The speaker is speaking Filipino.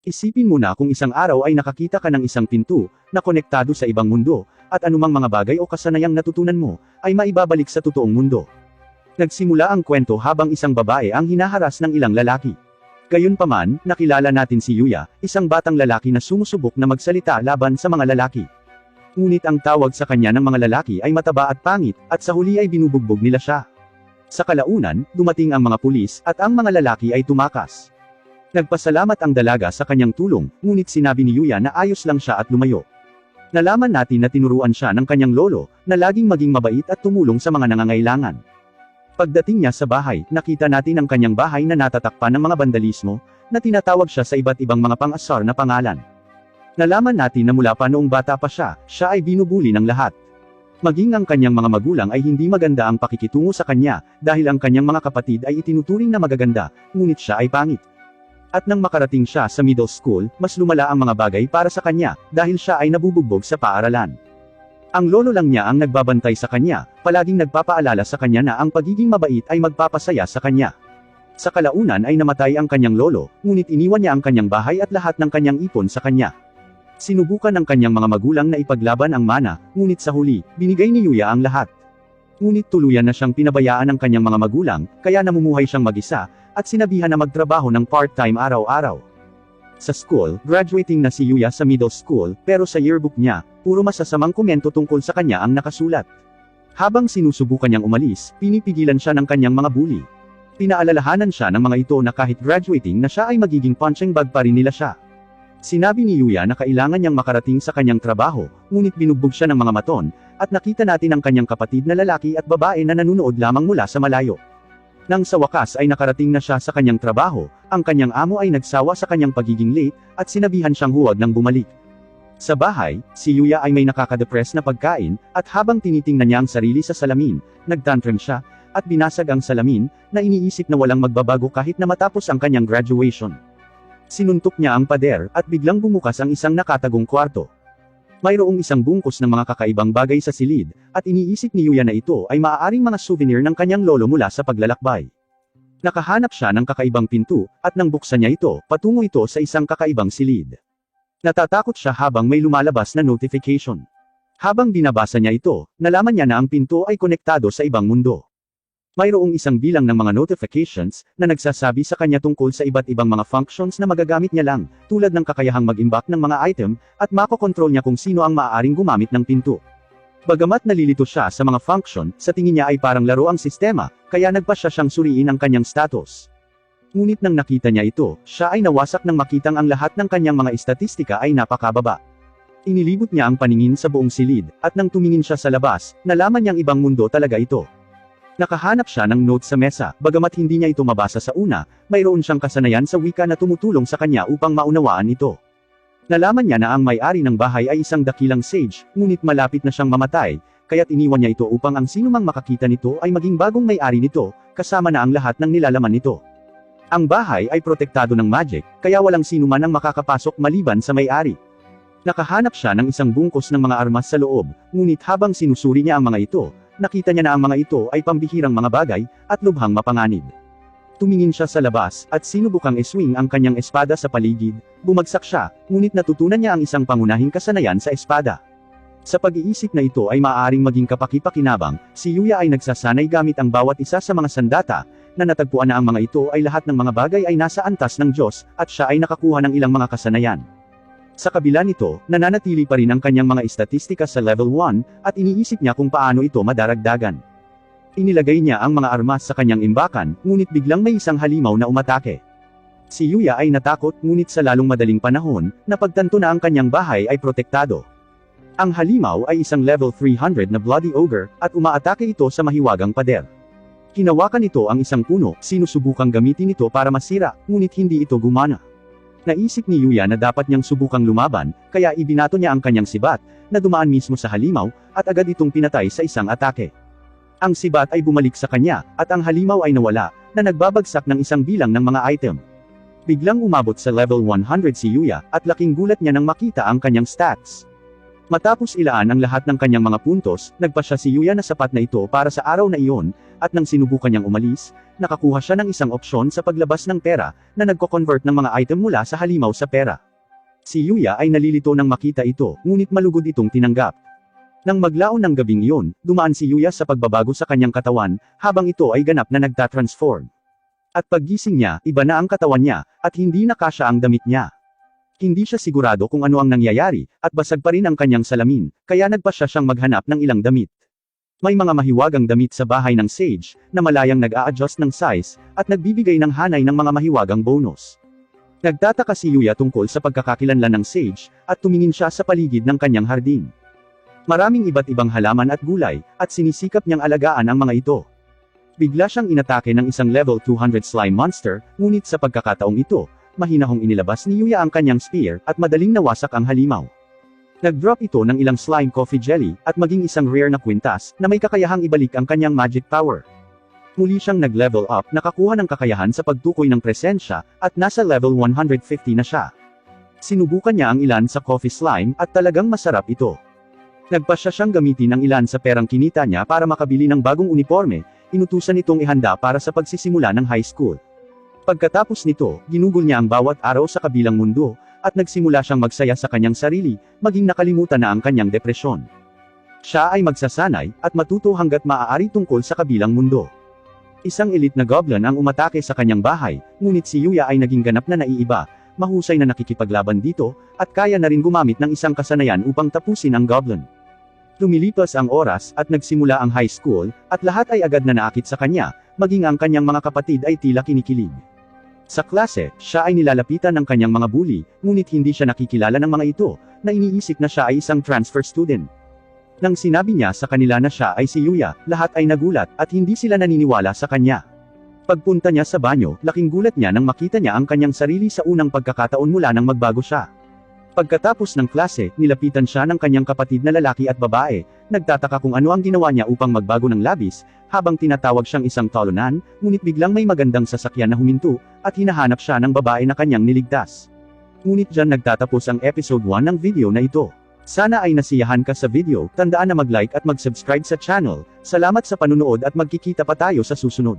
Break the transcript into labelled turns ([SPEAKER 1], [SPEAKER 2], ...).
[SPEAKER 1] Isipin mo na kung isang araw ay nakakita ka ng isang pinto, na konektado sa ibang mundo, at anumang mga bagay o kasanayang natutunan mo, ay maibabalik sa totoong mundo. Nagsimula ang kwento habang isang babae ang hinaharas ng ilang lalaki. Gayunpaman, nakilala natin si Yuya, isang batang lalaki na sumusubok na magsalita laban sa mga lalaki. Ngunit ang tawag sa kanya ng mga lalaki ay mataba at pangit, at sa huli ay binubugbog nila siya. Sa kalaunan, dumating ang mga pulis, at ang mga lalaki ay tumakas. Nagpasalamat ang dalaga sa kanyang tulong, ngunit sinabi ni Yuya na ayos lang siya at lumayo. Nalaman natin na tinuruan siya ng kanyang lolo, na laging maging mabait at tumulong sa mga nangangailangan. Pagdating niya sa bahay, nakita natin ang kanyang bahay na natatakpan ng mga bandalismo, na tinatawag siya sa iba't ibang mga pang-asar na pangalan. Nalaman natin na mula pa noong bata pa siya, siya ay binubuli ng lahat. Maging ang kanyang mga magulang ay hindi maganda ang pakikitungo sa kanya, dahil ang kanyang mga kapatid ay itinuturing na magaganda, ngunit siya ay pangit. At nang makarating siya sa middle school, mas lumala ang mga bagay para sa kanya, dahil siya ay nabubugbog sa paaralan. Ang lolo lang niya ang nagbabantay sa kanya, palaging nagpapaalala sa kanya na ang pagiging mabait ay magpapasaya sa kanya. Sa kalaunan ay namatay ang kanyang lolo, ngunit iniwan niya ang kanyang bahay at lahat ng kanyang ipon sa kanya. Sinubukan ng kanyang mga magulang na ipaglaban ang mana, ngunit sa huli, binigay ni Yuya ang lahat. Ngunit tuluyan na siyang pinabayaan ng kanyang mga magulang, kaya namumuhay siyang mag-isa, at sinabihan na magtrabaho ng part-time araw-araw. Sa school, graduating na si Yuya sa middle school, pero sa yearbook niya, puro masasamang komento tungkol sa kanya ang nakasulat. Habang sinusubukan niyang umalis, pinipigilan siya ng kanyang mga bully. Pinaalalahanan siya ng mga ito na kahit graduating na siya ay magiging punching bag pa rin nila siya. Sinabi ni Yuya na kailangan niyang makarating sa kanyang trabaho, ngunit binugbog siya ng mga maton, at nakita natin ang kanyang kapatid na lalaki at babae na nanunood lamang mula sa malayo. Nang sa wakas ay nakarating na siya sa kanyang trabaho, ang kanyang amo ay nagsawa sa kanyang pagiging late, at sinabihan siyang huwag nang bumalik. Sa bahay, si Yuya ay may nakakadepress na pagkain, at habang tinitingnan niya ang sarili sa salamin, nagtantrum siya, at binasag ang salamin, na iniisip na walang magbabago kahit na matapos ang kanyang graduation. Sinuntok niya ang pader, at biglang bumukas ang isang nakatagong kwarto. Mayroong isang bungkus ng mga kakaibang bagay sa silid, at iniisip ni Yuya na ito ay maaaring mga souvenir ng kanyang lolo mula sa paglalakbay. Nakahanap siya ng kakaibang pinto, at nang buksan niya ito, patungo ito sa isang kakaibang silid. Natatakot siya habang may lumalabas na notification. Habang binabasa niya ito, nalaman niya na ang pinto ay konektado sa ibang mundo. Mayroong isang bilang ng mga notifications, na nagsasabi sa kanya tungkol sa iba't ibang mga functions na magagamit niya lang, tulad ng kakayahang mag-imbak ng mga item, at makokontrol niya kung sino ang maaaring gumamit ng pinto. Bagamat nalilito siya sa mga function, sa tingin niya ay parang laro ang sistema, kaya nagpasya siyang suriin ang kanyang status. Ngunit nang nakita niya ito, siya ay nawasak nang makitang ang lahat ng kanyang mga estatistika ay napakababa. Inilibot niya ang paningin sa buong silid, at nang tumingin siya sa labas, nalaman niyang ibang mundo talaga ito. Nakahanap siya ng note sa mesa, bagamat hindi niya ito mabasa sa una, mayroon siyang kasanayan sa wika na tumutulong sa kanya upang maunawaan ito. Nalaman niya na ang may-ari ng bahay ay isang dakilang sage, ngunit malapit na siyang mamatay, kaya't iniwan niya ito upang ang sinumang makakita nito ay maging bagong may-ari nito, kasama na ang lahat ng nilalaman nito. Ang bahay ay protektado ng magic, kaya walang sinuman ang makakapasok maliban sa may-ari. Nakahanap siya ng isang bungkos ng mga armas sa loob, ngunit habang sinusuri niya ang mga ito, nakita niya na ang mga ito ay pambihirang mga bagay, at lubhang mapanganib. Tumingin siya sa labas, at sinubukang iswing ang kanyang espada sa paligid, bumagsak siya, ngunit natutunan niya ang isang pangunahing kasanayan sa espada. Sa pag-iisip na ito ay maaaring maging kapaki-pakinabang, si Yuya ay nagsasanay gamit ang bawat isa sa mga sandata, na natagpuan na ang mga ito ay lahat ng mga bagay ay nasa antas ng Diyos, at siya ay nakakuha ng ilang mga kasanayan. Sa kabila nito, nananatili pa rin ang kanyang mga estatistika sa level 1, at iniisip niya kung paano ito madaragdagan. Inilagay niya ang mga armas sa kanyang imbakan, ngunit biglang may isang halimaw na umatake. Si Yuya ay natakot, ngunit sa lalong madaling panahon, napagtanto na ang kanyang bahay ay protektado. Ang halimaw ay isang level 300 na Bloody Ogre, at umaatake ito sa mahiwagang pader. Hinawakan ito ang isang puno, sinusubukang gamitin ito para masira, ngunit hindi ito gumana. Naisip ni Yuya na dapat niyang subukang lumaban, kaya ibinato niya ang kanyang sibat, na dumaan mismo sa halimaw, at agad itong pinatay sa isang atake. Ang sibat ay bumalik sa kanya, at ang halimaw ay nawala, na nagbabagsak ng isang bilang ng mga item. Biglang umabot sa level 100 si Yuya, at laking gulat niya nang makita ang kanyang stats. Matapos ilaan ang lahat ng kanyang mga puntos, nagpa siya si Yuya na sapat na ito para sa araw na iyon, at nang sinubukan niyang umalis, nakakuha siya ng isang opsyon sa paglabas ng pera, na nagko-convert ng mga item mula sa halimaw sa pera. Si Yuya ay nalilito nang makita ito, ngunit malugod itong tinanggap. Nang maglaon ng gabing iyon, dumaan si Yuya sa pagbabago sa kanyang katawan, habang ito ay ganap na nagtatransform. At paggising niya, iba na ang katawan niya, at hindi na kasya ang damit niya. Hindi siya sigurado kung ano ang nangyayari, at basag pa rin ang kanyang salamin, kaya nagpa siya siyang maghanap ng ilang damit. May mga mahiwagang damit sa bahay ng Sage, na malayang nag-a-adjust ng size, at nagbibigay ng hanay ng mga mahiwagang bonus. Nagtataka si Yuya tungkol sa pagkakakilanlan ng Sage, at tumingin siya sa paligid ng kanyang hardin. Maraming iba't ibang halaman at gulay, at sinisikap niyang alagaan ang mga ito. Bigla siyang inatake ng isang level 200 slime monster, ngunit sa pagkakataong ito, mahinahong inilabas ni Yuya ang kanyang spear, at madaling nawasak ang halimaw. Nag-drop ito ng ilang slime coffee jelly, at maging isang rare na kwintas, na may kakayahang ibalik ang kanyang magic power. Muli siyang nag-level up, nakakuha ng kakayahan sa pagtukoy ng presensya, at nasa level 150 na siya. Sinubukan niya ang ilan sa coffee slime, at talagang masarap ito. Nagpasya siyang gamitin ang ilan sa perang kinita niya para makabili ng bagong uniforme, inutusan itong ihanda para sa pagsisimula ng high school. Pagkatapos nito, ginugol niya ang bawat araw sa kabilang mundo, at nagsimula siyang magsaya sa kanyang sarili, maging nakalimutan na ang kanyang depresyon. Siya ay magsasanay, at matuto hanggat maaari tungkol sa kabilang mundo. Isang elite na goblin ang umatake sa kanyang bahay, ngunit si Yuya ay naging ganap na naiiba, mahusay na nakikipaglaban dito, at kaya na rin gumamit ng isang kasanayan upang tapusin ang goblin. Lumilipas ang oras, at nagsimula ang high school, at lahat ay agad na naakit sa kanya, maging ang kanyang mga kapatid ay tila kinikilig. Sa klase, siya ay nilalapitan ng kanyang mga bully, ngunit hindi siya nakikilala ng mga ito, na iniisip na siya ay isang transfer student. Nang sinabi niya sa kanila na siya ay si Yuya, lahat ay nagulat, at hindi sila naniniwala sa kanya. Pagpunta niya sa banyo, laking gulat niya nang makita niya ang kanyang sarili sa unang pagkakataon mula nang magbago siya. Pagkatapos ng klase, nilapitan siya ng kanyang kapatid na lalaki at babae, nagtataka kung ano ang ginawa niya upang magbago ng labis, habang tinatawag siyang isang tolonan, ngunit biglang may magandang sasakyan na huminto, at hinahanap siya ng babae na kanyang niligtas. Ngunit dyan nagtatapos ang episode 1 ng video na ito. Sana ay nasiyahan ka sa video, tandaan na mag-like at mag-subscribe sa channel, salamat sa panunood at magkikita pa tayo sa susunod.